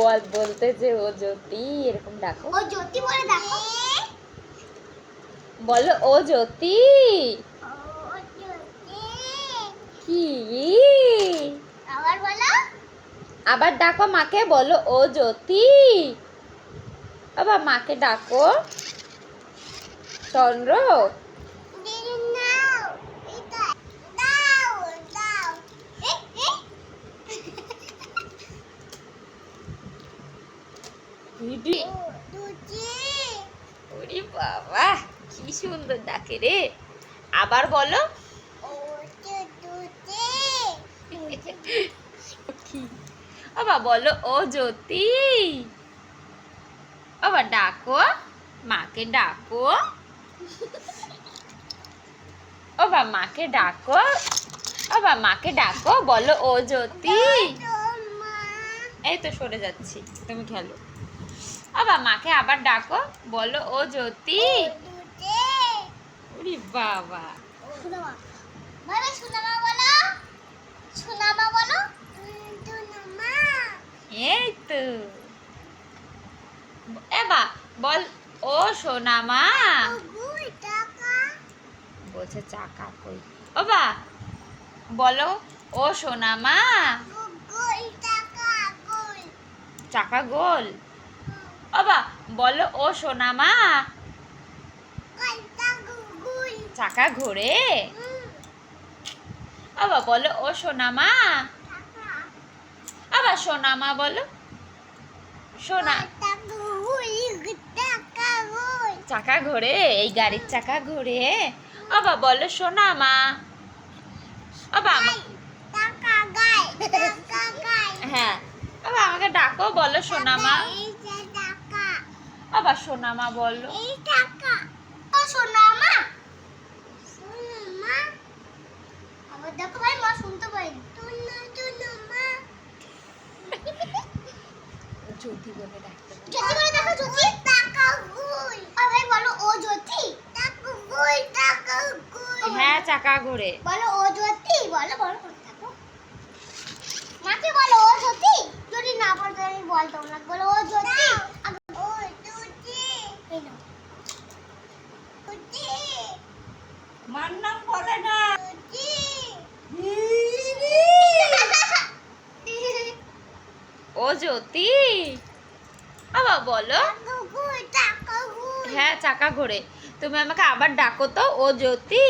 বল বলতে যে ও জ্যোতি এরকম ডাকো। ও জ্যোতি বলে দেখো বলো ও জ্যোতি। ও জ্যোতি। কি? আবার বলো। আবার ডাকো মাকে বলো ও জ্যোতি। আবার মাকে ডাকো। চন্দ্র। দিদি ও ওরে বাবা, কি সুন্দর ডাকে রে। আবার বলো। ও আবার বলো, ও জ্যোতি। আবার ডাকো, মাকে ডাকো। আবার মাকে ডাকো। আবার মাকে ডাকো, বলো, ও জ্যোতি। এই তো সরে যাচ্ছি, তুমি খেলো। আবার মাকে আবার ডাকো বলো ও জ্যোতি? ওরে বাবা। বলো সুনামা বলো সুনামা এই তো। এবা বল ও সোনামা? বলছে চাকা কই? ওবা বলো ও সোনামা? চাকা গোল। ওবা বলো ও সোনামা মা। চাকা ঘোরে। আবা বলো ও সোনামা টাকা আবার সোনামা বলো। সোনা। চাকা ঘোরে। এই গাড়ির চাকা ঘোরে। আবা বলো সোনামা আবা আমা- টাকা গাই টাকা গাই। হ্যাঁ। আবার আমাকে ডাকো বলো যে টাকা আবার সোনামা বলো এই টাকা। ও আবার দেখো ভাই মা শুনতে পাই। জ্যোতি বলে ডাকতে বলো। জ্যোতি বলে দেখো জ্যোতি। টাকা গুই আর ভাই বলো ও জ্যোতি? টাকা গুই টাকা গুই হ্যাঁ চাকা ঘোরে। বলো ও জ্যোতি? বলো বলো থাকো মাকে বলো ও জ্যোতি যদি না পারো তাহলে আমি বলতো না বলো ও জ্যোতি ও জ্যোতি এই নাও জ্যোতি মার নাম বলে না ও জ্যোতি। আবার বলো। হ্যাঁ চাকা ঘোরে তুমি আমাকে আবার ডাকো তো ও জ্যোতি।